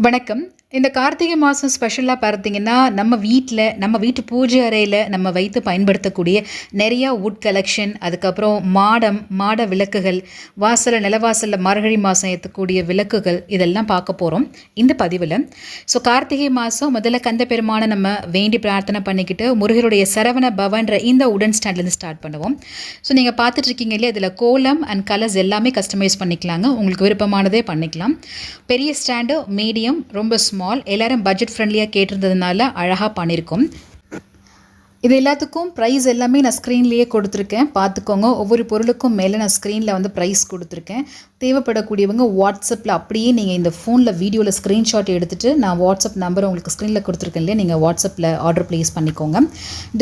வணக்கம். இந்த கார்த்திகை மாதம் ஸ்பெஷலாக பார்த்தீங்கன்னா நம்ம வீட்டில் நம்ம வீட்டு பூஜை அறையில் நம்ம வைத்து பயன்படுத்தக்கூடிய நிறையா வுட் கலெக்ஷன் அதுக்கப்புறம் மாடம் மாட விளக்குகள் வாசலில் நிலவாசலில் மார்கழி மாதம் ஏற்றக்கூடிய விளக்குகள் இதெல்லாம் பார்க்க போகிறோம் இந்த பதிவில். ஸோ கார்த்திகை மாதம் முதல்ல கந்த பெருமானை நம்ம வேண்டி பிரார்த்தனை பண்ணிக்கிட்டு முருகருடைய சரவண பவன்ற இந்த உடன் ஸ்டாண்ட்லேருந்து ஸ்டார்ட் பண்ணுவோம். ஸோ நீங்கள் பார்த்துட்டு இருக்கீங்க இல்லையா இதில் கோலம் அண்ட் கலர்ஸ் எல்லாமே கஸ்டமைஸ் பண்ணிக்கலாங்க. உங்களுக்கு விருப்பமானதே பண்ணிக்கலாம். பெரிய ஸ்டாண்டு மீடியம் ரொம்ப ஸ்மால் எல்லாரும் பட்ஜெட் ஃப்ரெண்ட்லியாக கேட்டிருந்ததுனால அழகாக பண்ணியிருக்கோம் இது எல்லாத்துக்கும் ப்ரைஸ் எல்லாமே நான் ஸ்க்ரீன்லேயே கொடுத்துருக்கேன். பார்த்துக்கோங்க ஒவ்வொரு பொருளுக்கும் மேலே நான் ஸ்க்ரீனில் வந்து ப்ரைஸ் கொடுத்துருக்கேன். தேவைப்படக்கூடியவங்க வாட்ஸ்அப்பில் அப்படியே நீங்கள் இந்த ஃபோனில் வீடியோவில் ஸ்க்ரீன்ஷாட் எடுத்துகிட்டு நான் வாட்ஸ்அப் நம்பர் உங்களுக்கு ஸ்க்ரீனில் கொடுத்துருக்கேன் இல்லையா? நீங்கள் வாட்ஸ்அப்பில் ஆர்டர் ப்ளேஸ் பண்ணிக்கோங்க.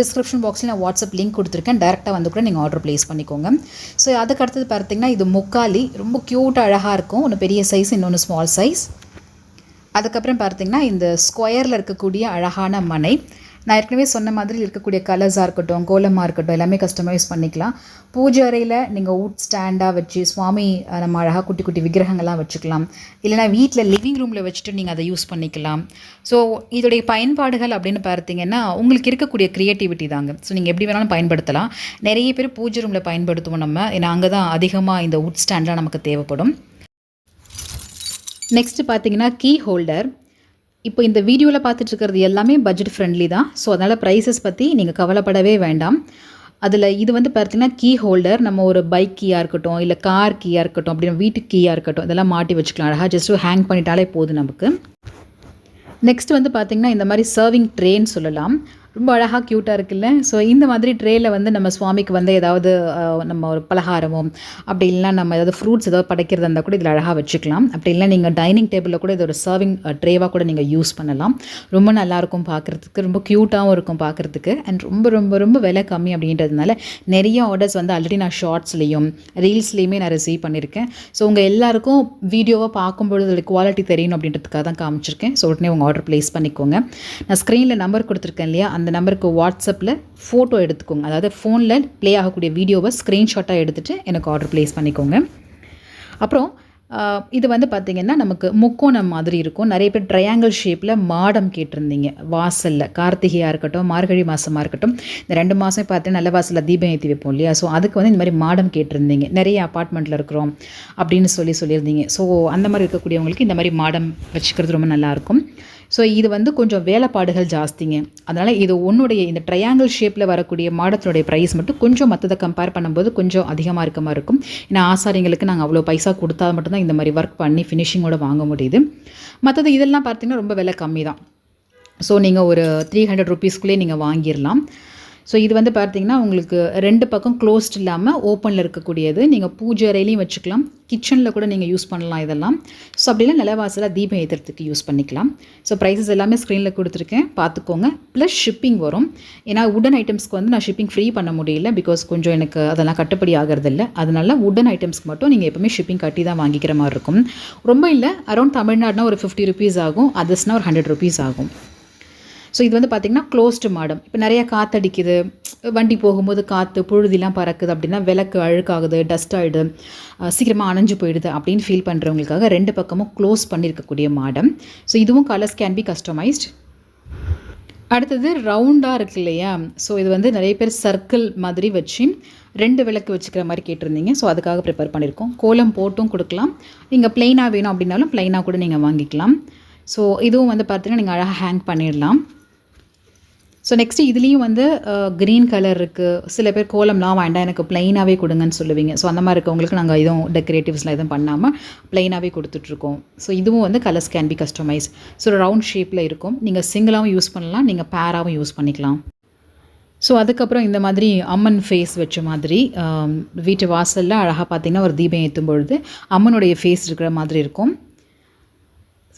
டிஸ்கிரிப்ஷன் பாக்ஸில் நான் வாட்ஸ்அப் லிங்க் கொடுத்துருக்கேன். டேரெக்டாக வந்து கூட நீங்கள் ஆர்டர் ப்ளேஸ் பண்ணிக்கோங்க. ஸோ அதுக்கு அடுத்தது பார்த்தீங்கன்னா இது முக்காலி. ரொம்ப க்யூட்டாக அழகாக இருக்கும். ஒன்று பெரிய சைஸ் இன்னொன்று ஸ்மால் சைஸ் அதுக்கப்புறம் பார்த்தீங்கன்னா இந்த ஸ்கொயரில் இருக்கக்கூடிய அழகான மனை. நான் ஏற்கனவே சொன்ன மாதிரி இருக்கக்கூடிய கலர்ஸாக இருக்கட்டும் கோலமாக இருக்கட்டும் எல்லாமே கஸ்டமைஸ் பண்ணிக்கலாம். பூஜை அறையில் நீங்கள் வுட் ஸ்டாண்டாக வச்சு சுவாமி நம்ம அழகாக குட்டி குட்டி விக்கிரகங்கள்லாம் வச்சுக்கலாம். இல்லைனா வீட்டில் லிவிங் ரூமில் வச்சுட்டு நீங்கள் அதை யூஸ் பண்ணிக்கலாம். ஸோ இதோடைய பயன்பாடுகள் அப்படின்னு பார்த்தீங்கன்னா உங்களுக்கு இருக்கக்கூடிய க்ரியேட்டிவிட்டி தாங்க. ஸோ நீங்கள் எப்படி வேணாலும் பயன்படுத்தலாம். நிறைய பேர் பூஜை ரூமில் பயன்படுத்துவோம் நம்ம. ஏன்னா அங்கே தான் அதிகமாக இந்த வுட் ஸ்டாண்ட்லாம் நமக்கு தேவைப்படும். நெக்ஸ்ட்டு பார்த்தீங்கன்னா கீ ஹோல்டர் இப்போ இந்த வீடியோவில் பார்த்துட்டு இருக்கிறது எல்லாமே பட்ஜெட் ஃப்ரெண்ட்லி தான். ஸோ அதனால் ப்ரைஸஸ் பற்றி நீங்கள் கவலைப்படவே வேண்டாம். அதில் இது வந்து பார்த்தீங்கன்னா கீ ஹோல்டர் நம்ம ஒரு பைக் கீயாக இருக்கட்டும் இல்லை கார் கீயாக இருக்கட்டும் அப்படின்னு வீட்டு கீயாக இருக்கட்டும் இதெல்லாம் மாட்டி வச்சுக்கலாம். அழகாக ஜஸ்ட்டு ஹேங் பண்ணிட்டாலே போதும் நமக்கு. நெக்ஸ்ட் வந்து பார்த்திங்கன்னா இந்த மாதிரி சர்விங் ட்ரேன்னு சொல்லலாம். ரொம்ப அழகாக க்யூட்டாக இருக்குல்ல? ஸோ இந்த மாதிரி ட்ரேயில் வந்து நம்ம சுவாமிக்கு வந்து ஏதாவது நம்ம ஒரு பலகாரமோ அப்படி இல்லைனா நம்ம ஏதாவது ஃப்ரூட்ஸ் ஏதாவது படைக்கிறதா இருந்தால் கூட இதில் அழகாக வச்சுக்கலாம். அப்படி இல்லை நீங்கள் டைனிங் டேபிளில் கூட இது ஒரு சர்விங் ட்ரேவாக கூட நீங்கள் யூஸ் பண்ணலாம். ரொம்ப நல்லாயிருக்கும் பார்க்குறதுக்கு ரொம்ப க்யூட்டாகவும் இருக்கும் பார்க்குறதுக்கு அண்ட் ரொம்ப ரொம்ப ரொம்ப விலை கம்மி அப்படின்றதுனால நிறைய ஆர்டர்ஸ் வந்து ஆல்ரெடி நான் ஷார்ட்ஸ்லேயும் ரீல்ஸ்லேயுமே நான் ரிசீவ் பண்ணியிருக்கேன் ஸோ உங்கள் எல்லாருக்கும் வீடியோவை பார்க்கும்பொழுது அதில் குவாலிட்டி தெரியணும் அப்படின்றதுக்காக தான் காமிச்சிருக்கேன். ஸோ உடனே உங்கள் ஆர்டர் ப்ளேஸ் பண்ணிக்கோங்க. நான் ஸ்க்ரீனில் நம்பர் கொடுத்துருக்கேன் இல்லையா? அந்த அந்த நம்பருக்கு வாட்ஸ்அப்பில் ஃபோட்டோ எடுத்துக்கோங்க. அதாவது ஃபோனில் ப்ளே ஆகக்கூடிய வீடியோவை ஸ்க்ரீன்ஷாட்டாக எடுத்துகிட்டு எனக்கு ஆர்டர் ப்ளேஸ் பண்ணிக்கோங்க. அப்புறம் இது வந்து பார்த்திங்கன்னா நமக்கு முக்கோணம் மாதிரி இருக்கும். நிறைய பேர் ட்ரையாங்கிள் ஷேப்பில் மாடம் கேட்டிருந்தீங்க. வாசலில். கார்த்திகையாக இருக்கட்டும் மார்கழி மாதமாக இருக்கட்டும். இந்த ரெண்டு மாதம் பார்த்தீங்கன்னா நல்ல வாசலில் தீபம் ஏற்றி வைப்போம் இல்லையா? ஸோ அதுக்கு வந்து இந்த மாதிரி மாடம் கேட்டிருந்தீங்க. நிறைய அப்பார்ட்மெண்ட்டில் இருக்கிறோம் அப்படின்னு சொல்லி சொல்லியிருந்தீங்க. ஸோ அந்த மாதிரி இருக்கக்கூடியவங்களுக்கு இந்த மாதிரி மாடம் வச்சுக்கிறது ரொம்ப நல்லாயிருக்கும் ஸோ இது வந்து கொஞ்சம் வேலைப்பாடுகள் ஜாஸ்திங்க. அதனால் இது உன்னுடைய இந்த ட்ரையாங்கிள் ஷேப்பில் வரக்கூடிய மாடத்தினுடைய ப்ரைஸ் மட்டும் கொஞ்சம் மற்றதை கம்பேர் பண்ணும்போது கொஞ்சம் அதிகமாக இருக்க மாதிரி இருக்கும். ஏன்னா ஆசாரிங்களுக்கு நாங்கள் அவ்வளோ பைசா கொடுத்தா மட்டும்தான் இந்த மாதிரி ஒர்க் பண்ணி ஃபினிஷிங்கோட வாங்க முடியுது. மற்றது இதெல்லாம் பார்த்தீங்கன்னா ரொம்ப விலை கம்மி தான் ஸோ நீங்கள் ஒரு த்ரீ ஹண்ட்ரட் ருபீஸ்க்குள்ளேயே நீங்கள் வாங்கிடலாம். ஸோ இது வந்து பார்த்தீங்கன்னா உங்களுக்கு ரெண்டு பக்கம் க்ளோஸ்ட் இல்லாமல் ஓப்பனில் இருக்கக்கூடியது. நீங்கள் பூஜை அறையிலையும் வச்சுக்கலாம். கிச்சனில் கூட நீங்கள் யூஸ் பண்ணலாம் இதெல்லாம். ஸோ அப்படிலாம் நிலவாசலாக தீபம் ஏற்றுறதுக்கு யூஸ் பண்ணிக்கலாம். ஸோ ப்ரைஸஸ் எல்லாமே ஸ்க்ரீனில் கொடுத்துருக்கேன். பார்த்துக்கோங்க. ப்ளஸ் ஷிப்பிங் வரும். ஏன்னா உடன் ஐட்டம்ஸ்க்கு வந்து நான் ஷிப்பிங் ஃப்ரீ பண்ண முடியல. பிகாஸ் கொஞ்சம் எனக்கு அதெல்லாம் கட்டுப்படி ஆகிறதில்ல. அதனால உடன் ஐட்டம்ஸ்க்கு மட்டும் நீங்கள் எப்பவுமே ஷிப்பிங் கட்டி தான் வாங்கிக்கிற மாதிரி இருக்கும். ரொம்ப இல்லை அரௌண்ட் தமிழ்நாடுனா ஒரு ஃபிஃப்டி ருபீஸ் ஆகும். அதர்ஸ்னால் ஒரு ஹண்ட்ரட் ருபீஸ் ஆகும். ஸோ இது வந்து பார்த்திங்கன்னா க்ளோஸ்டு மாடம். இப்போ நிறையா காற்றடிக்குது வண்டி போகும்போது காற்று புழுதிலாம் பறக்குது அப்படின்னா விளக்கு அழுக்காகுது டஸ்ட் ஆகிடுது சீக்கிரமாக அணைஞ்சு போயிடுது அப்படின்னு ஃபீல் பண்ணுறவங்களுக்காக ரெண்டு பக்கமும் க்ளோஸ் பண்ணியிருக்கக்கூடிய மாடம். ஸோ இதுவும் கலர்ஸ் கேன் பி கஸ்டமைஸ்ட் அடுத்தது ரவுண்டாக இருக்கு இல்லையா? ஸோ இது வந்து நிறைய பேர் சர்க்கிள் மாதிரி வச்சு ரெண்டு விளக்கு வச்சுக்கிற மாதிரி கேட்டிருந்தீங்க. ஸோ அதுக்காக ப்ரிப்பேர் பண்ணியிருக்கோம் கோலம் போட்டும் கொடுக்கலாம். நீங்கள் ப்ளைனாக வேணும் அப்படின்னாலும் ப்ளைனாக கூட நீங்கள் வாங்கிக்கலாம். ஸோ இதுவும் வந்து பார்த்தீங்கன்னா நீங்கள் அழகாக ஹேங் பண்ணிடலாம். ஸோ நெக்ஸ்ட்டு இதுலேயும் வந்து க்ரீன் கலர் இருக்குது சில பேர் கோலம்லாம் வேண்டாம் எனக்கு ப்ளைனாகவே கொடுங்கன்னு சொல்லுவீங்க. ஸோ அந்த மாதிரி இருக்கவங்களுக்கு நாங்கள் எதுவும் டெக்கரேட்டிவ்ஸ்லாம் எதுவும் பண்ணாமல் ப்ளைனாகவே கொடுத்துட்ருக்கோம் ஸோ இதுவும் வந்து colours can be customise so round ஷேப்பில் இருக்கும். நீங்கள் சிங்கிளாகவும் யூஸ் பண்ணலாம் நீங்கள் பேராகவும் யூஸ் பண்ணிக்கலாம். ஸோ அதுக்கப்புறம் இந்த மாதிரி அம்மன் ஃபேஸ் வச்ச மாதிரி um, வீட்டு வாசலில் அழகாக பார்த்தீங்கன்னா ஒரு தீபம் ஏற்றும் பொழுது அம்மனுடைய ஃபேஸ் இருக்கிற மாதிரி இருக்கும்.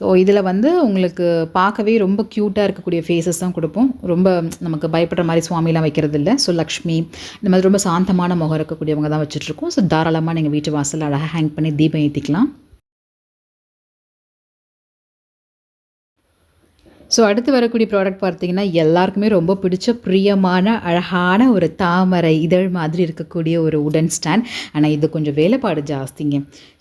ஸோ இதில் வந்து உங்களுக்கு பார்க்கவே ரொம்ப க்யூட்டாக இருக்கக்கூடிய ஃபேஸஸ் தான் கொடுப்போம். ரொம்ப நமக்கு பயப்படுற மாதிரி சுவாமிலாம் வைக்கிறது இல்லை ஸோ லக்ஷ்மி இந்த மாதிரி ரொம்ப சாந்தமான முகம் இருக்கக்கூடியவங்க தான் வச்சுட்ருக்கோம். ஸோ தாராளமாக நீங்கள் வீட்டு வாசலில் அழகாக ஹேங் பண்ணி தீபம் ஏற்றிக்கலாம் ஸோ அடுத்து வரக்கூடிய ப்ராடக்ட் பார்த்தீங்கன்னா எல்லாருக்குமே ரொம்ப பிடிச்ச பிரியமான அழகான ஒரு தாமரை இதழ் மாதிரி இருக்கக்கூடிய ஒரு உடன் ஸ்டாண்ட் ஆனால் இது கொஞ்சம் வேலைப்பாடு ஜாஸ்திங்க.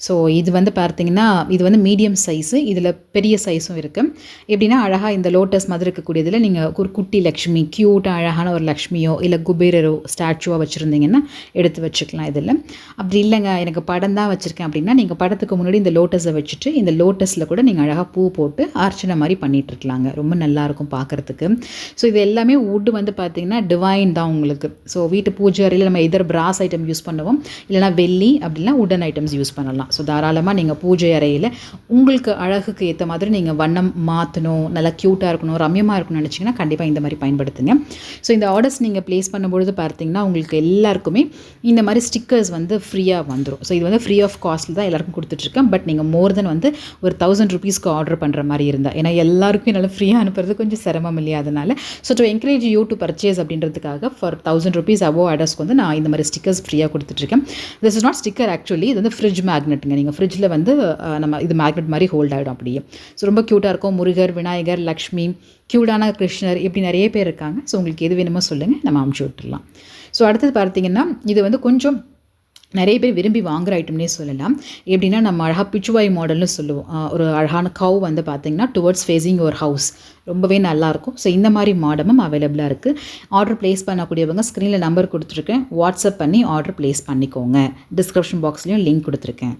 ஸோ இது வந்து பார்த்தீங்கன்னா இது வந்து மீடியம் சைஸு இதில் பெரிய சைஸும் இருக்குது எப்படின்னா அழகாக இந்த லோட்டஸ் மாதிரி இருக்கக்கூடியதில் நீங்கள் ஒரு குட்டி லக்ஷ்மி க்யூட்டாக அழகான ஒரு லக்ஷ்மியோ இல்லை குபேரரோ ஸ்டாச்சுவாக வச்சுருந்தீங்கன்னா எடுத்து வச்சுக்கலாம் இதில். அப்படி இல்லைங்க எனக்கு படம் தான் வச்சுருக்கேன் அப்படின்னா நீங்கள் படத்துக்கு முன்னாடி இந்த லோட்டஸை வச்சுட்டு இந்த லோட்டஸில் கூட நீங்கள் அழகாக பூ போட்டு அர்ச்சனை மாதிரி பண்ணிகிட்ருக்கலாங்க ரொம்ப நல்லாயிருக்கும் பார்க்குறதுக்கு ஸோ இது எல்லாமே வுட்டு வந்து பார்த்திங்கன்னா டிவைன் தான் உங்களுக்கு. ஸோ வீட்டு பூஜை அறையில் நம்ம எதர் பிராஸ் ஐட்டம் யூஸ் பண்ணுவோம் இல்லைனா வெள்ளி அப்படின்னா உடன் ஐட்டம்ஸ் யூஸ் பண்ணலாம். ஸோ தாராளமாக நீங்கள் பூஜை அறையில் உங்களுக்கு அழகுக்கு ஏற்ற மாதிரி நீங்கள் வண்ணம் மாற்றணும் நல்லா க்யூட்டாக இருக்கணும் ரம்யமாக இருக்கணும்னு நினச்சிங்கன்னா கண்டிப்பாக இந்த மாதிரி பயன்படுத்துங்க. ஸோ இந்த ஆர்டர்ஸ் நீங்கள் ப்ளேஸ் பண்ணும்பொழுது பார்த்தீங்கன்னா உங்களுக்கு எல்லாருக்குமே இந்த மாதிரி ஸ்டிக்கர்ஸ் வந்து ஃப்ரீயாக வந்துடும் ஸோ இது வந்து ஃப்ரீ ஆஃப் காஸ்ட்டில் தான் எல்லாருக்கும் கொடுத்துட்ருக்கேன் பட் நீங்கள் மோர் தென் வந்து ஒரு தௌசண்ட் ருபீஸ்க்கு ஆர்டர் பண்ணுற மாதிரி இருந்தால் ஏன்னா எல்லாருக்கும் என்னால் ஃப்ரீயாக அனுப்புறது கொஞ்சம் சிரமம் இல்லையா அதனால். So to encourage you to purchase அப்படின்றதுக்காக ஃபார் தௌசண்ட் ருபீஸ் அவோ ஆர்டர்ஸ்க்கு வந்து நான் இந்த மாதிரி ஸ்டிக்கர்ஸ் ஃப்ரீயாக கொடுத்துட்ருக்கேன். This is not sticker actually இது வந்து ஃப்ரிட்ஜ் மேக்னெட்டுங்க நீங்கள் ஃப்ரிட்ஜில் வந்து நம்ம இது மேக்னெட் மாதிரி ஹோல்ட் ஆகிடும் அப்படியே. ஸோ ரொம்ப க்யூட்டாக இருக்கும். முருகர் விநாயகர் லக்ஷ்மி க்யூடான கிருஷ்ணர் இப்படி நிறைய பேர் இருக்காங்க. ஸோ உங்களுக்கு எது வேணுமோ சொல்லுங்கள் நம்ம அமுச்சு விட்டுடலாம். ஸோ அடுத்தது பார்த்தீங்கன்னா இது வந்து கொஞ்சம் நிறைய பேர் விரும்பி வாங்குகிற ஐட்டம்னே சொல்லலாம். எப்படின்னா நம்ம அழகாக பிச்சுவாய் மாடல்னு சொல்லுவோம். ஒரு அழகான கவ் வந்து பார்த்திங்கன்னா டுவர்ட்ஸ் ஃபேஸிங் ஒரு ஹவுஸ் ரொம்பவே நல்லாயிருக்கும் ஸோ இந்த மாதிரி மாடமும் அவைலபிளாக இருக்குது ஆர்டர் ப்ளேஸ் பண்ணக்கூடியவங்க ஸ்க்ரீனில் நம்பர் கொடுத்துருக்கேன். வாட்ஸ்அப் பண்ணி ஆர்டர் ப்ளேஸ் பண்ணிக்கோங்க. டிஸ்கிரிப்ஷன் பாக்ஸ்லேயும் லிங்க் கொடுத்துருக்கேன்.